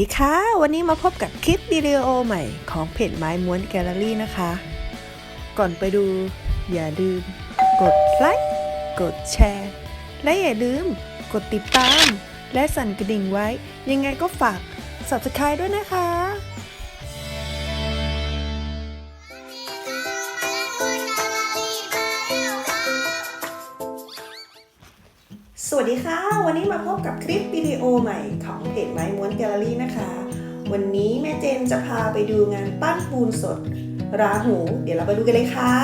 ดีค่ะ วันนี้มาพบกับคลิปวิดีโอใหม่ของเพจไม้ม้วนแกลเลอรี่นะคะ ก่อนไปดูอย่าลืม กดไลค์กดแชร์ และอย่าลืม กดติดตาม และสั่นกระดิ่งไว้ ยังไงก็ฝาก subscribe ด้วยนะคะ สวัสดีค่ะ วันนี้มาพบกับคลิปวิดีโอใหม่ของเพจไม้ม้วนแกลเลอรี่นะคะ วันนี้แม่เจนจะพาไปดูงานปั้นปูนสด ราหู เดี๋ยวเราไปดูกันเลยค่ะ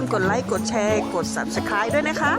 มกดไลค์ กดแชร์ กด subscribe ด้วยนะคะ